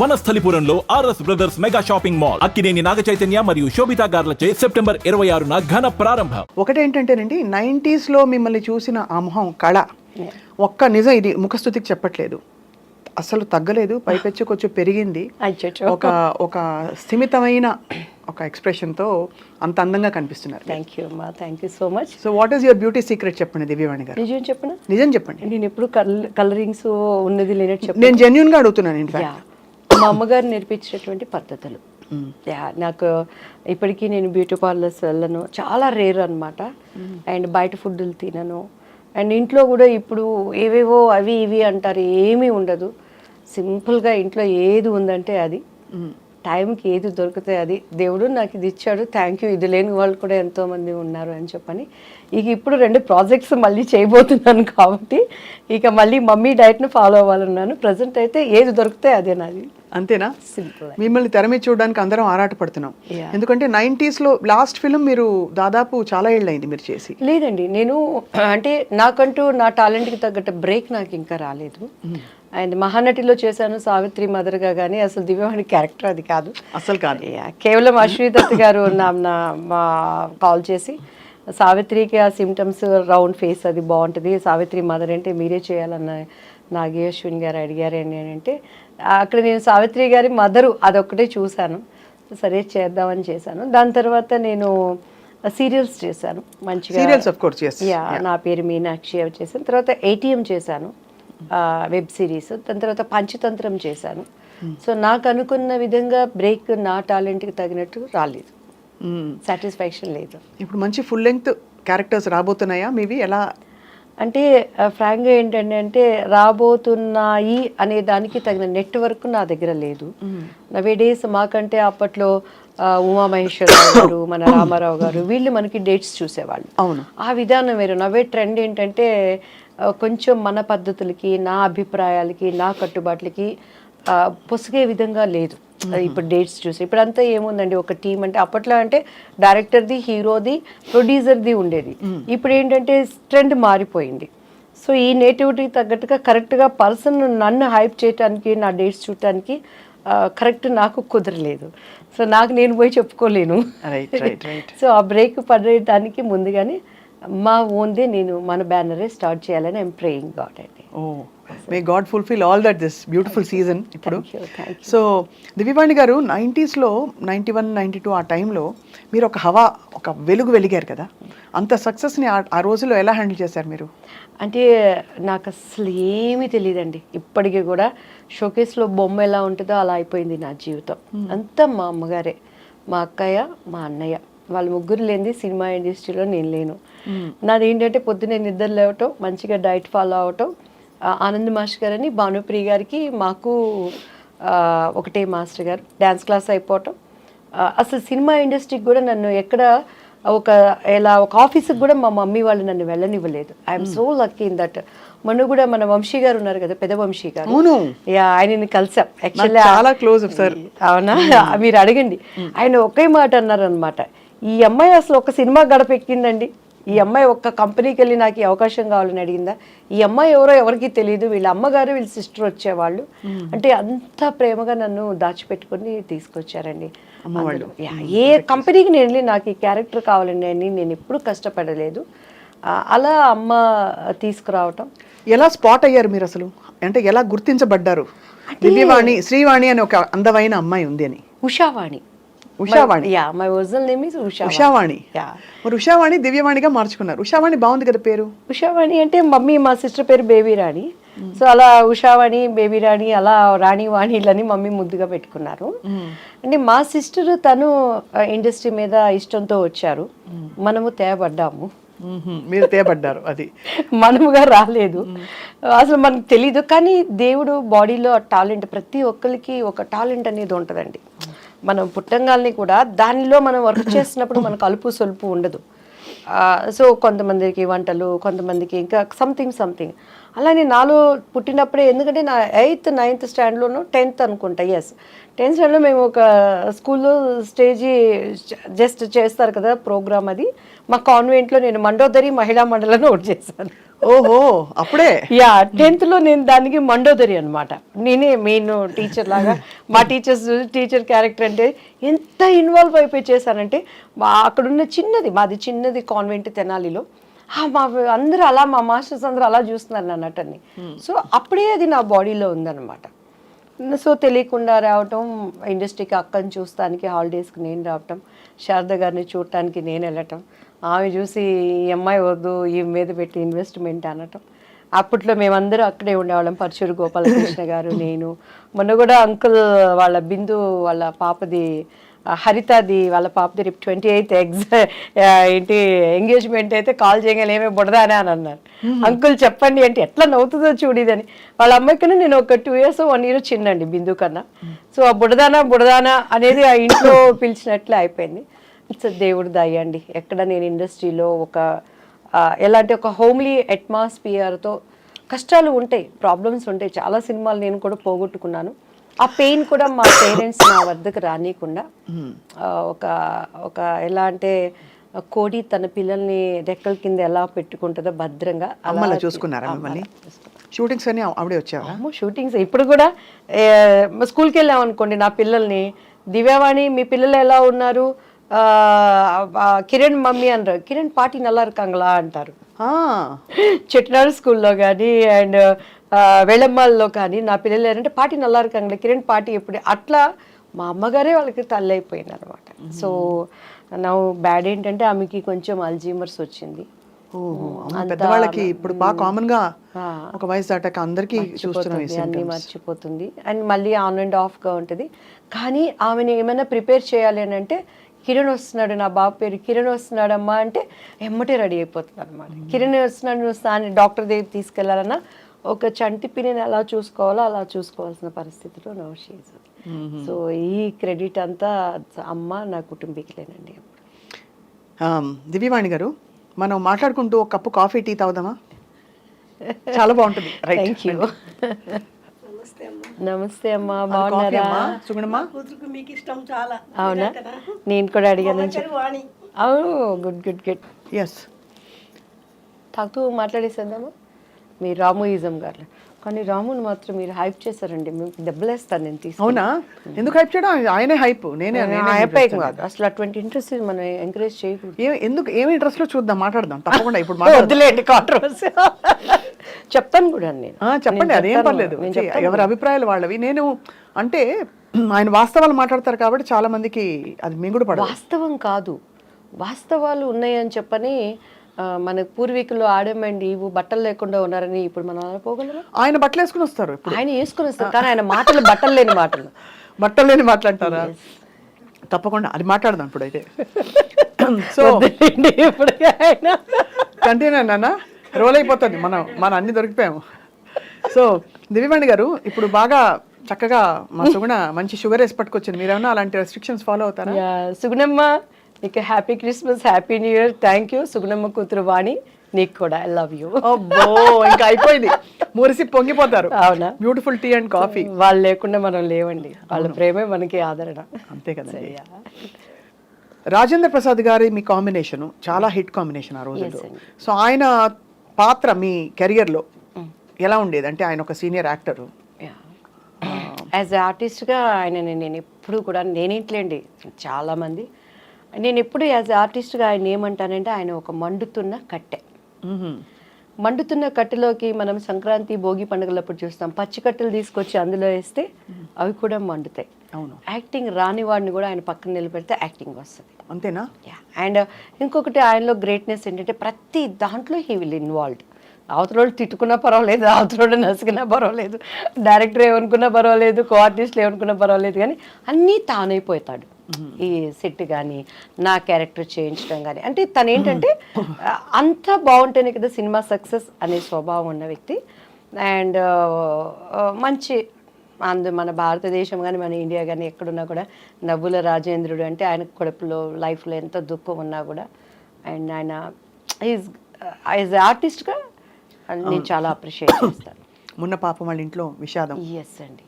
వనస్థలిపురంలో RS brothers mega shopping mall Akkineni Naga Chaitanya మరియు Sobhita గార్లచే September ఇరవై ఆరున ఘన ప్రారంభం. ఒకటేంటంటేనండి నైంటీస్లో మిమ్మల్ని చూసిన ఆ మొహం కళ. ఒక్క నిజం ఇది ముఖస్థుతికి చెప్పట్లేదు. అసలు తగ్గలేదు పైపెచ్చు కొంచెం పెరిగింది. ఒక ఒక స్థిమితమైన ఒక ఎక్స్ప్రెషన్తో అంత అందంగా కనిపిస్తున్నారు. థ్యాంక్ యూ అమ్మా. Thank you so much so what is your beauty secret చెప్పండి దివ్యవాణి గారు. నిజం చెప్పిన? నిజం చెప్పండి. నేను ఎప్పుడు కల్ కలరింగ్స్ ఉన్నది లేనట్టు నేను జెన్యున్గా అడుగుతున్నాను ఇన్ఫాక్ట్ మా అమ్మగారు నేర్పించినటువంటి పద్ధతులు. నాకు ఇప్పటికీ నేను బ్యూటీ పార్లర్స్ వెళ్ళను. చాలా రేర్ అనమాట అండ్ బయట ఫుడ్లు తినను. అండ్ ఇంట్లో కూడా ఇప్పుడు ఏవేవో అవి ఇవి అంటారు. ఏమీ ఉండదు. సింపుల్గా ఇంట్లో ఏది ఉందంటే అది. టైంకి ఏది దొరికితే అది దేవుడు నాకు ఇది ఇచ్చాడు థ్యాంక్ యూ ఇది లేని వాళ్ళు కూడా ఎంతో మంది ఉన్నారు అని చెప్పని. ఇక ఇప్పుడు రెండు ప్రాజెక్ట్స్ మళ్ళీ చేయబోతున్నాను కాబట్టి ఇక మళ్ళీ మమ్మీ డైట్ను ఫాలో అవ్వాలన్నాను. ప్రజెంట్ అయితే ఏది దొరికితే అదే నాది. అంతేనా? సింపుల్ మిమ్మల్ని తెర మీద చూడడానికి అందరం ఆరాటపడుతున్నాం. ఎందుకంటే 90s లో లాస్ట్ ఫిల్మ్ మీరు దాదాపు చాలా ఏళ్ళైంది మీరు చేసి. లేదండి నేను అంటే నాకంటూ నా టాలెంట్కి తగ్గట్టు బ్రేక్ నాకు ఇంకా రాలేదు. అండ్ మహానటిలో చేశాను సావిత్రి మదర్గా కానీ అసలు దివ్యవాణి క్యారెక్టర్ అది కాదు. అసలు కాదు. కేవలం అశ్వీదత్ గారు నా కాల్ చేసి సావిత్రికి ఆ సిమ్టమ్స్ రౌండ్ ఫేస్ అది బాగుంటుంది. సావిత్రి మదర్ అంటే మీరే చేయాలన్న నాగి అశ్విన్ గారు అడిగారు అని అంటే అక్కడ నేను సావిత్రి గారి మదరు అదొక్కటే చూశాను. సరే చేద్దామని చేశాను. దాని తర్వాత నేను సీరియల్స్ చేశాను. మంచిగా సీరియల్స్ ఆఫ్ కోర్స్ యా నా పేరు మీనాక్షి అవి చేశాను. తర్వాత ఏటీఎం చేశాను. Web series. దాని తర్వాత పంచతంత్రం చేశాను. సో నాకు అనుకున్న విధంగా బ్రేక్ నా టాలెంట్కి తగినట్టు రాలేదు. సాటిస్ఫాక్షన్ లేదు. ఇప్పుడు మంచి ఫుల్ లెంగ్త్ క్యారెక్టర్స్ రాబోతున్నాయా? మీవి ఎలా? అంటే ఫ్రాంక్గా ఏంటంటే అంటే రాబోతున్నాయి అనే దానికి తగిన నెట్వర్క్ నా దగ్గర లేదు. నవే డేస్ మాకంటే అప్పట్లో ఉమామహేశ్వరరావు గారు మన రామారావు గారు వీళ్ళు మనకి డేట్స్ చూసేవాళ్ళు. అవును. ఆ విధానం వేరు. నవ్వే ట్రెండ్ ఏంటంటే కొంచెం మన పద్ధతులకి నా అభిప్రాయాలకి నా కట్టుబాట్లకి పొసిగే విధంగా లేదు. ఇప్పుడు డేట్స్ చూసి. ఇప్పుడంతా ఏముందండి? ఒక టీం అంటే అప్పట్లో అంటే డైరెక్టర్ది హీరోది ప్రొడ్యూసర్ది ఉండేది. ఇప్పుడు ఏంటంటే ట్రెండ్ మారిపోయింది. సో ఈ నేటివిటీకి తగ్గట్టుగా కరెక్ట్గా పర్సన్ నన్ను హైప్ చేయడానికి నా డేట్స్ చూడటానికి కరెక్ట్ నాకు కుదరలేదు. సో నాకు నేను పోయి చెప్పుకోలేను. సో ఆ బ్రేక్ పడేయడానికి ముందుగానే మా ఓన్దే నేను మన బ్యానరే స్టార్ట్ చేయాలని ఐమ్ ప్రేయింగ్ గాడ్ అండి may God fulfil all that this beautiful season ఇప్పుడు. సో దివ్యవాణి గారు నైంటీస్లో నైంటీ వన్ నైంటీ టూ ఆ టైంలో మీరు ఒక హవా ఒక వెలుగు వెలిగారు కదా? అంత సక్సెస్ని ఆ- రోజుల్లో ఎలా హ్యాండిల్ చేశారు మీరు? అంటే నాకు అసలు ఏమీ తెలియదండి ఇప్పటికీ కూడా షోకేస్లో బొమ్మ ఎలా ఉంటుందో అలా అయిపోయింది నా జీవితం. అంతా మా అమ్మగారే. మా అక్కయ్య మా అన్నయ్య. వాళ్ళ ముగ్గురు లేనిది సినిమా ఇండస్ట్రీలో నేను లేను. నాది ఏంటంటే పొద్దున్నే నిద్ర లేవటం మంచిగా డైట్ ఫాలో అవటం ఆనంద్ మాస్టర్ గారని భానుప్రియ గారికి మాకు ఒకటే మాస్టర్ గారు. డ్యాన్స్ క్లాస్ అయిపోవటం. అసలు సినిమా ఇండస్ట్రీకి కూడా నన్ను ఎక్కడ ఒక ఎలా ఒక ఆఫీస్కి కూడా మా మమ్మీ వాళ్ళు నన్ను వెళ్ళనివ్వలేదు. I'm so lucky in that మొన్న కూడా మన వంశీ గారు ఉన్నారు కదా పెద్ద వంశీ గారు. అవును. యా ఆయనని కలిసాం. యాక్చువల్లీ చాలా close, sir. అవునా? మీరు అడగండి. ఆయన ఒకే మాట అన్నారు అనమాట ఈ అమ్మాయి అసలు ఒక సినిమా గడపెక్కిందండి. ఈ అమ్మాయి ఒక్క కంపెనీకి వెళ్ళి నాకు ఈ అవకాశం కావాలని అడిగిందా? ఈ అమ్మాయి ఎవరో ఎవరికి తెలియదు వీళ్ళ అమ్మగారు వీళ్ళ సిస్టర్ వచ్చేవాళ్ళు. అంటే అంత ప్రేమగా నన్ను దాచిపెట్టుకొని తీసుకొచ్చారండి. ఏ కంపెనీకి నేను వెళ్ళి నాకు ఈ క్యారెక్టర్ కావాలండి అని నేను ఎప్పుడు కష్టపడలేదు. అలా అమ్మ తీసుకురావటం. ఎలా స్పాట్ అయ్యారు మీరు అసలు? అంటే ఎలా గుర్తించబడ్డారు? దివ్యవాణి శ్రీవాణి అని ఒక అందమైన అమ్మాయి ఉంది అని. Ushavani. Ushavani. Yeah my original name is Usha Ushavani. Yeah మరి ఉషావాణి దివ్యవాణిగా మార్చుకున్నారు. ఉషావాణి బాగుంది కదా పేరు? ఉషావాణి అంటే మమ్మీ మా సిస్టర్ పేరు బేబీ రాణి. సో అలా ఉషావాణి బేబీ రాణి అలా రాణి వాణిలని మమ్మీ ముద్దుగా పెట్టుకున్నారు. అంటే మా సిస్టర్ తను ఇండస్ట్రీ మీద ఇష్టంతో వచ్చారు. మనము తేబడ్డాము. మీరు తేపడ్డారు అది. మనముగా రాలేదు. అసలు మనకు తెలీదు. కానీ దేవుడు బాడీలో టాలెంట్ ప్రతి ఒక్కరికి ఒక టాలెంట్ అనేది ఉంటుందండి. మనం పుట్టంగాల్ని కూడా దానిలో మనం వర్క్ చేసినప్పుడు మనకు అలుపు సొలుపు ఉండదు. సో కొంతమందికి వంటలు కొంతమందికి ఇంకా సంథింగ్ సంథింగ్ అలానే నాలో పుట్టినప్పుడే ఎందుకంటే నా ఎయిత్ నైన్త్ స్టాండ్లోను టెన్త్ అనుకుంటా ఎస్ టెన్త్ స్టాండ్లో మేము ఒక స్కూల్లో స్టేజీ జస్ట్ చేస్తారు కదా ప్రోగ్రామ్ అది. మా కాన్వెంట్లో నేను మండోదరి మహిళా మండలిని ఒకటి చేశాను. ఓహో అప్పుడే? యా టెన్త్లో నేను దానికి మండోదరి అనమాట నేనే మెయిన్ టీచర్ లాగా. మా టీచర్స్ టీచర్ క్యారెక్టర్ అంటే ఎంత ఇన్వాల్వ్ అయిపోయి చేశానంటే మా అక్కడున్న చిన్నది మాది చిన్నది కాన్వెంట్ తెనాలిలో. మా అందరూ అలా మా మాస్టర్స్ అందరూ అలా చూస్తున్నారు నన్ను అటన్ని. సో అప్పుడే అది నా బాడీలో ఉందన్నమాట. సో తెలియకుండా రావటం ఇండస్ట్రీకి అక్కని చూస్తానికి హాలిడేస్కి నేను రావటం శారద గారిని చూడటానికి నేను వెళ్ళటం ఆమె చూసి ఈ అమ్మాయి వద్దు ఈ మీద పెట్టి ఇన్వెస్ట్మెంట్ అనటం. అప్పట్లో మేమందరూ అక్కడే ఉండేవాళ్ళం పరచూరు గోపాలకృష్ణ గారు నేను. మొన్న కూడా అంకుల్ వాళ్ళ బిందు వాళ్ళ పాపది హరితది వాళ్ళ పాపది రేపు ట్వంటీ ఎయిత్ ఎగ్జ్ ఏంటి ఎంగేజ్మెంట్ అయితే కాల్ చేయగానే ఏమే బుడదానే అని అన్నారు. అంకుల్ చెప్పండి అంటే ఎట్లా నవ్వుతుందో చూడిదని వాళ్ళ అమ్మాయికన్నా నేను ఒక టూ ఇయర్స్ వన్ ఇయర్ చిన్నండి బిందు కన్నా. సో ఆ బుడదానా బుడదానా అనేది ఆ ఇంట్లో పిలిచినట్లే అయిపోయింది. ఇట్స్ దేవుడి దయ అండి. ఎక్కడ నేను ఇండస్ట్రీలో ఒక ఎలాంటి ఒక హోమ్లీ అట్మాస్ఫియర్తో కష్టాలు ఉంటాయి ప్రాబ్లమ్స్ ఉంటాయి. చాలా సినిమాలు నేను కూడా పోగొట్టుకున్నాను. ఆ పెయిన్ కూడా మా పేరెంట్స్ నా వద్దకు రానియకుండా ఆ, ఒక ఒక ఎలా అంటే కోడి తన పిల్లల్ని రెక్కల కింద ఎలా పెట్టుకుంటుందో భద్రంగా అలా అమ్మలా చూసుకున్నారా మిమ్మల్ని షూటింగ్స్ అన్ని ఆవిడే వచ్చారా అమ్మో షూటింగ్స్ ఇప్పుడు కూడా ఏ, స్కూల్కి వెళ్ళాం అనుకోండి నా పిల్లల్ని దివ్యవాణి మీ పిల్లలు ఎలా ఉన్నారు ఆ, ఆ, కిరణ్ మమ్మీ అనరు కిరణ్ పాటి నల్లా இருக்காங்களா అంటారు ఆ, చెట్నాడు స్కూల్లో కానీ అండ్ వెళమ్మాల్లో కానీ నా పిల్లలు ఏంటంటే పాటి నల్లా இருக்காங்களா కిరణ్ పాటి ఎప్పుడు అట్లా మా అమ్మగారే వాళ్ళకి తల్లి అయిపోయింది అనమాట సో నా బ్యాడ్ ఏంటంటే ఆమెకి కొంచెం అల్జీమర్స్ వచ్చింది ఓహో అవును, పెద్దవాళ్ళకి ఇప్పుడు బాగా కామన్ గా ఒక వయసు దాటాక అందరికీ చూస్తున్నాం ఈ మర్చిపోతుంది, అన్ని symptoms. మర్చిపోతుంది అండ్ మళ్ళీ ఆన్ అండ్ ఆఫ్గా ఉంటుంది కానీ ఆమెను ఏమైనా ప్రిపేర్ చేయాలి అని అంటే కిరణ్ వస్తున్నాడు నా బాబు పేరు కిరణ్ వస్తున్నాడమ్మా అంటే ఎమ్మటే రెడీ అయిపోతుంది అనమాట కిరణ్ వస్తున్నాడు నువ్వు స్నానం డాక్టర్ దగ్గర తీసుకెళ్లాలన్నా ఒక చంటి పిన్నిని ఎలా చూసుకోవాలో అలా చూసుకోవాల్సిన పరిస్థితిలో నో షీజ్ సో ఈ క్రెడిట్ అంతా అమ్మ నా కుటుంబీకులేనండి. ఆమ్, దివ్యవాణి గారు మనం మాట్లాడుకుంటూ ఒక కప్పు కాఫీ టీ తాగుదామా? చాలా బాగుంటుంది. రైట్ థ్యాంక్ యూ నమస్తే అమ్మా. కాఫీ బాగున్నారా? అమ్మా? సుగుణమ్మా? కూతురుకు మీకు ఇష్టం చాలా. అవునా? నేను కూడా అడిగాను అవును గుడ్ గుడ్ గుడ్ ఎస్ తాగుతూ మాట్లాడేసేద్దామా మీ రాముయిజం గారు కానీ రాముని మాత్రం మీరు హైప్ చేశారండి. దెబ్బలేస్తాను నేను తీసుకు అవునా? ఎందుకు హైప్ చేయడం? ఆయనే హైప్. నేనే హైప్ కాదు. అసలు అటువంటి ఇంట్రెస్ట్ మనం ఎంకరేజ్ చేయకూడదు. ఎందుకు ఏమి ఇంట్రెస్ట్లో చూద్దాం మాట్లాడదాం. తప్పకుండా ఇప్పుడు వద్దులేండి కాంట్రవర్సీ చెప్తాను కూడా నేను. ఆ, చెప్పండి అదేం. పర్లేదు. ఎవరి అభిప్రాయాలు వాళ్ళవి. నేను అంటే ఆయన వాస్తవాలు మాట్లాడతారు కాబట్టి చాలా మందికి అది మింగుడు పడదు. వాస్తవం కాదు. వాస్తవాలు ఉన్నాయని చెప్పని మన పూర్వీకులు ఆడమండి బట్టలు లేకుండా ఉన్నారని ఇప్పుడు మనం అలా పోగలరా? ఆయన బట్టలు వేసుకుని వస్తారు ఇప్పుడు. ఆయన వేసుకుని వస్తారు కానీ ఆయన మాటలు బట్టలు లేని మాటలు. బట్టలు లేని మాట్లాడతారా తప్పకుండా అది మాట్లాడదాం ఇప్పుడైతే. సో వద్దులేండి ఇప్పుడు కంటిన్యూ నాన్న రోల్ అయిపోతుంది మనం మనం అన్ని దొరికిపోయాము. సో దివ్యవాణి గారు ఇప్పుడు బాగా చక్కగా మా సుగుణ మంచి షుగర్ వేసి పట్టుకొచ్చింది. మీరేమన్నా అలాంటి రెస్ట్రిక్షన్స్ ఫాలో అవుతారా? సుగుణమ్మ నీకు happy Christmas happy new year. Thank you Sugunamma కూతురు వాణి. నీకు కూడా ఐ లవ్ యూ అబ్బో ఇంకా అయిపోయింది. మురిసి పొంగిపోతారు. అవునా? బ్యూటిఫుల్ టీ అండ్ కాఫీ వాళ్ళు లేకుండా మనం లేవండి. వాళ్ళ ప్రేమే మనకి ఆదరణ. అంతే కదండి. రాజేంద్ర ప్రసాద్ గారి మీ కాంబినేషన్ చాలా హిట్ కాంబినేషన్ ఆ రోజుల్లో. సో ఆయన పాత్ర మీ career లో ఎలా ఉండేది? అంటే ఆయన ఒక సీనియర్ యాక్టర్ యాజ్ ఆర్టిస్ట్గా ఆయన నేను ఎప్పుడు కూడా నేనేంట్లేండి. చాలామంది నేను ఎప్పుడు యాజ్ ఆర్టిస్ట్గా ఆయన ఏమంటానంటే ఆయన ఒక మండుతున్న కట్టె. మండుతున్న కట్టెలోకి మనం సంక్రాంతి భోగి పండుగలప్పుడు చూస్తాం. పచ్చి కట్టెలు తీసుకొచ్చి అందులో వేస్తే అవి కూడా మండుతాయి. అవును. యాక్టింగ్ రాని వాడిని కూడా ఆయన పక్కన నిలబెడితే యాక్టింగ్ వస్తుంది. అంతేనా? అండ్ ఇంకొకటి ఆయనలో గ్రేట్నెస్ ఏంటంటే ప్రతి దాంట్లో హీ విల్ ఇన్వాల్వ్డ్ అవతలోడు తిట్టుకున్నా పర్వాలేదు అవతలోడు నసికినా పర్వాలేదు డైరెక్టర్ ఏమనుకున్నా పర్వాలేదు కో ఆర్టిస్ట్లు ఏమనుకున్నా పర్వాలేదు కానీ అన్నీ తానైపోతాడు. ఈ సెట్ కానీ నా క్యారెక్టర్ చేయించడం కానీ అంటే తను ఏంటంటే అంత బాగుంటేనే కదా సినిమా సక్సెస్ అనే స్వభావం ఉన్న వ్యక్తి. అండ్ మంచి అందు మన భారతదేశం కానీ మన ఇండియా కానీ ఎక్కడున్నా కూడా నవ్వుల రాజేంద్రుడు అంటే ఆయన కడుపులో లైఫ్లో ఎంత దుఃఖం ఉన్నా కూడా అండ్ ఆయన ఈజ్ యాజ్ ఆర్టిస్ట్గా నేను చాలా అప్రిషియేట్ చేస్తాను. మొన్న పాపం వాళ్ళ ఇంట్లో విషాదం. ఎస్ అండి.